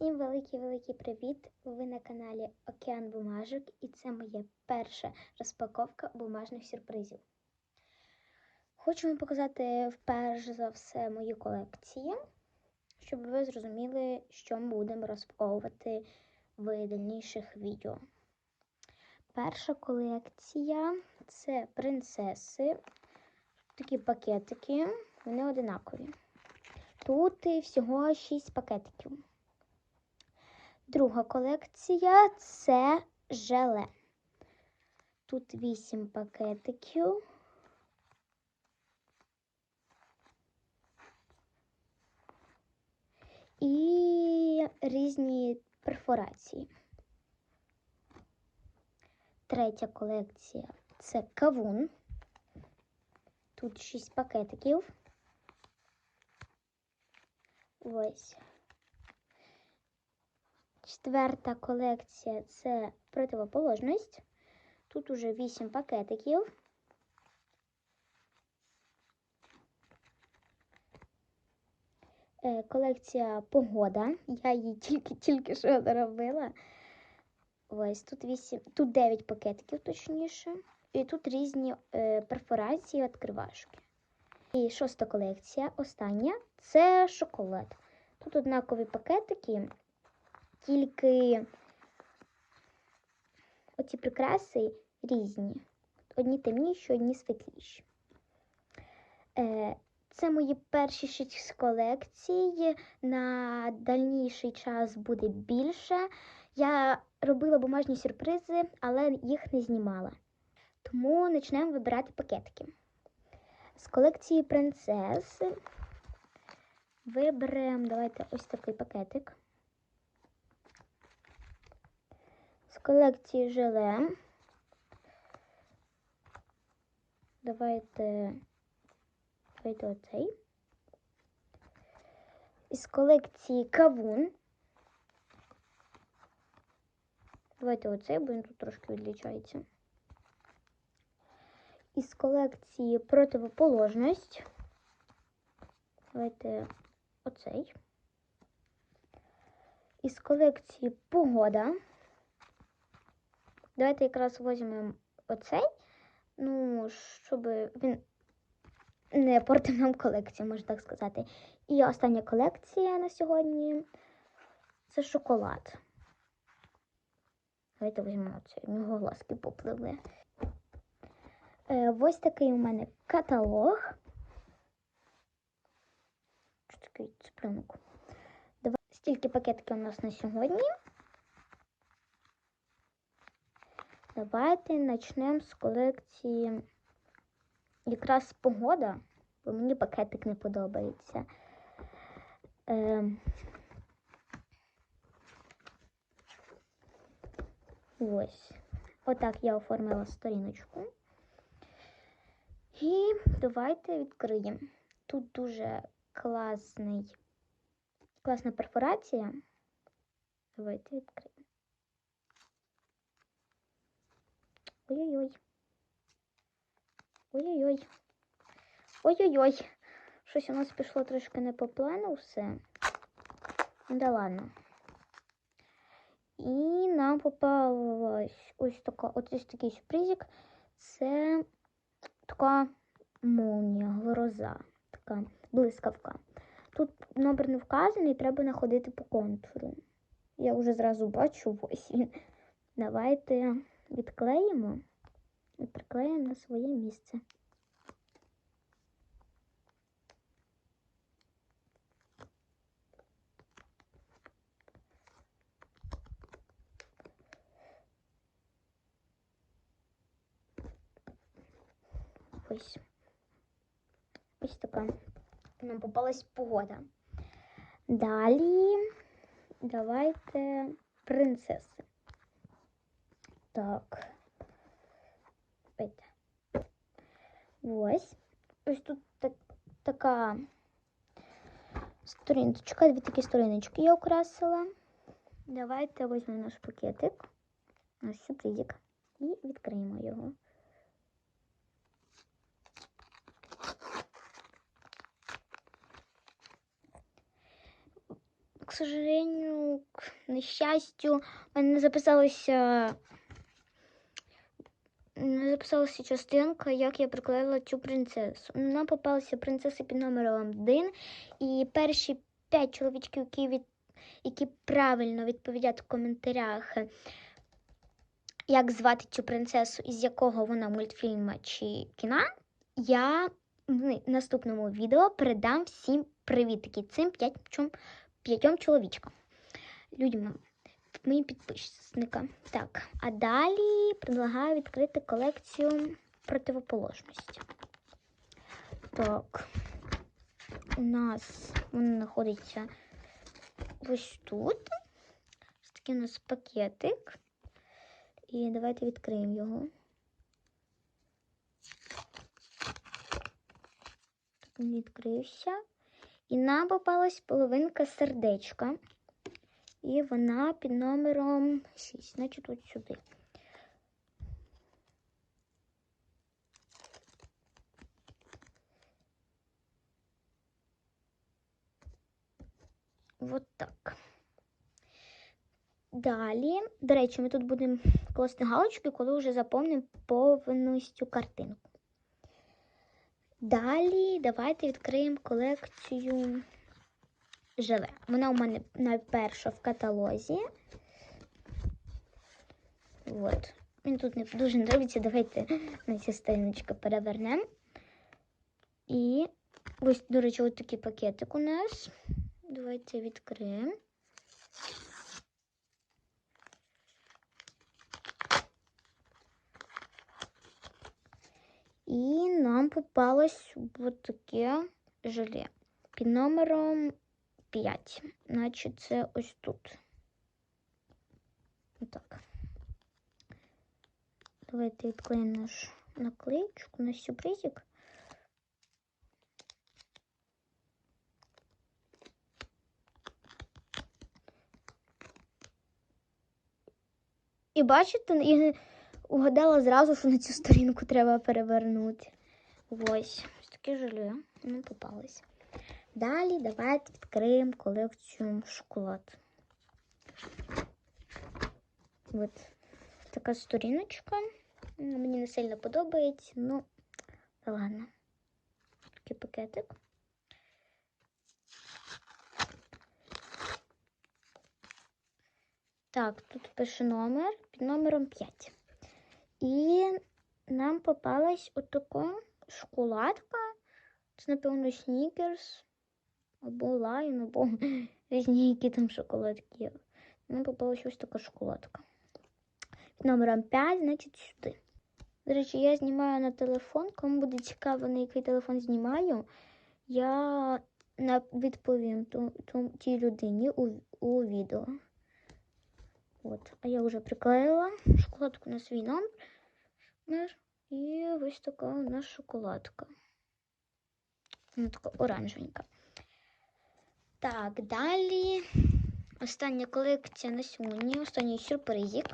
Всім великий-великий привіт! Ви на каналі Океан Бумажок і це моя перша розпаковка бумажних сюрпризів. Хочу вам показати вперше за все мою колекцію, щоб ви зрозуміли, що ми будемо розпаковувати в дальніших відео. Перша колекція це принцеси. Такі пакетики, вони одинакові. Тут всього 6 пакетиків. Друга колекція це желе. Тут 8 пакетиків. І різні перфорації. Третя колекція це кавун. Тут 6 пакетиків. Ось. Четверта колекція це противоположність. Тут уже 8 пакетиків. Е, Колекція погода. Я її тільки-тільки що доробила. Ось тут 8, тут 9 пакетиків, точніше. І тут різні е, перфорації відкривашки. І шоста колекція, остання це шоколад. Тут однакові пакетики, тільки оці прикраси різні. Одні темніші, одні світліші. Е, Це мої перші шість колекцій. На дальніший час буде більше. Я робила бумажні сюрпризи, але їх не знімала. Тому почнемо вибирати пакетики. З колекції принцес виберемо, давайте ось такий пакетик. З колекції желе. Давайте, давайте оцей. Із колекції кавун. Давайте оцей, бо він тут трошки відлічається. Із колекції противоположність. Давайте оцей. Із колекції погода. Давайте якраз візьмемо оцей. Ну, щоб він не портив нам колекцію, можна так сказати. І остання колекція на сьогодні це шоколад. Давайте візьмемо оцей. У нього глазки попливли. Е, ось такий у мене каталог. Що такий цыпленок? Два... Стільки пакетиків у нас на сьогодні. Давайте почнемо з колекції якраз погода, бо мені пакетик не подобається. Е... Ось. Отак я оформила сторіночку. І давайте відкриємо. Тут дуже класний, класна перфорація. Давайте відкриємо. Ой-ой-ой. Ой-ой-ой. Ой-ой-ой. Щось у нас пішло трошки не по плану все. Ну Да ладно. І нам попалась ось така, ось такий сюрпризик. Це така молнія, гроза, така блискавка. Тут номер не вказаний, треба находити по контуру. Я вже зразу бачу ось він. Давайте відклеїмо і приклеїмо на своє місце. Ось. Ось така нам попалась погода. Далі давайте принцеси. Так. Ось. Ось тут так, така сторіночка, дві такі сторіночки я украсила. Давайте візьмемо наш пакетик, наш сюрпризик і відкриємо його. к сожалению, к нещастю, в мене не записалося. Записалася частинка, як я приклеїла цю принцесу. Нам попалися принцеси під номером 1, і перші п'ять чоловічків, які, від... які правильно відповідять в коментарях, як звати цю принцесу, із якого вона мультфільма чи кіна, я в наступному відео передам всім привітики цим п'ятьом чоловічкам. Людям, моїм підписникам. Так, а далі предлагаю відкрити колекцію противоположності. Так, у нас вона знаходиться ось тут. Ось такий у нас пакетик. І давайте відкриємо його. Так, він відкрився. І нам попалась половинка сердечка. І вона під номером 6, значить от сюди. Вот так. Далі, до речі, ми тут будемо класти галочки, коли вже заповнимо повністю картинку. Далі давайте відкриємо колекцію желе. Вона у мене найперша в каталозі. От. Мені тут не дуже подобається. Давайте на цю сторіночку перевернемо. І ось, до речі, ось такий пакетик у нас. Давайте відкриємо. І нам попалось от таке желе під номером 5. Значить, це ось тут. Отак. Давайте відклеїмо наш наклеїчку, наш сюрпризик. І бачите, я угадала зразу, що на цю сторінку треба перевернути. Ось, ось таке желе. Ну, попалось. Далі давайте відкриємо колекцію шоколад. От така сторіночка. Мені не сильно подобається, ну, та ладно. Такий пакетик. Так, тут пише номер під номером 5. І нам попалась отака шоколадка. Це, напевно, снікерс або лайн, або різні які там шоколадки є. Нам попалась ось така шоколадка. Під номером 5, значить, сюди. До речі, я знімаю на телефон. Кому буде цікаво, на який телефон знімаю, я відповім ту, ту, тій людині у, у відео. От. А я вже приклеїла шоколадку на свій номер. І ось така у нас шоколадка. Вона така оранжевенька. Так, далі. Остання колекція на сьогодні, останній сюрпризик.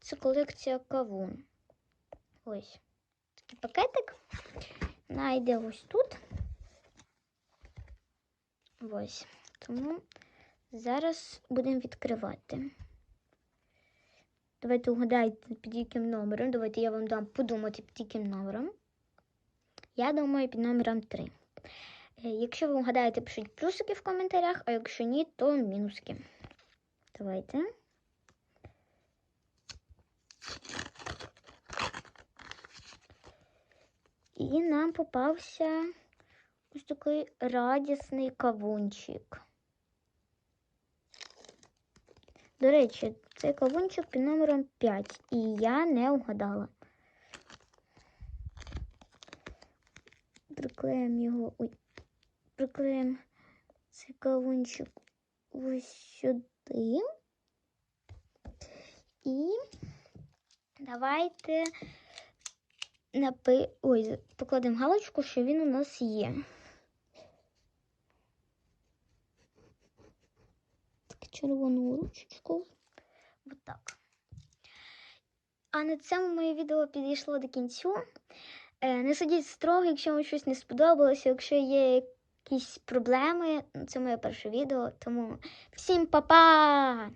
Це колекція кавун. Ось такий пакетик. Найде ось тут. Ось. Тому зараз будемо відкривати. Давайте угадайте, під яким номером. Давайте я вам дам подумати, під яким номером. Я думаю, під номером 3. Е, Якщо ви угадаєте, пишіть плюсики в коментарях, а якщо ні, то мінуски. Давайте. І нам попався ось такий радісний кавунчик. До речі, цей кавунчик під номером 5, і я не вгадала. Приклеїмо його. Ой, приклеїмо цей кавунчик ось сюди. І давайте напи... Ой, покладемо галочку, що він у нас є. Так, червону ручечку. Ось так. А на цьому моє відео підійшло до кінцю. Е, Не судіть строго, якщо вам щось не сподобалося, якщо є якісь проблеми. Це моє перше відео, тому всім па-па!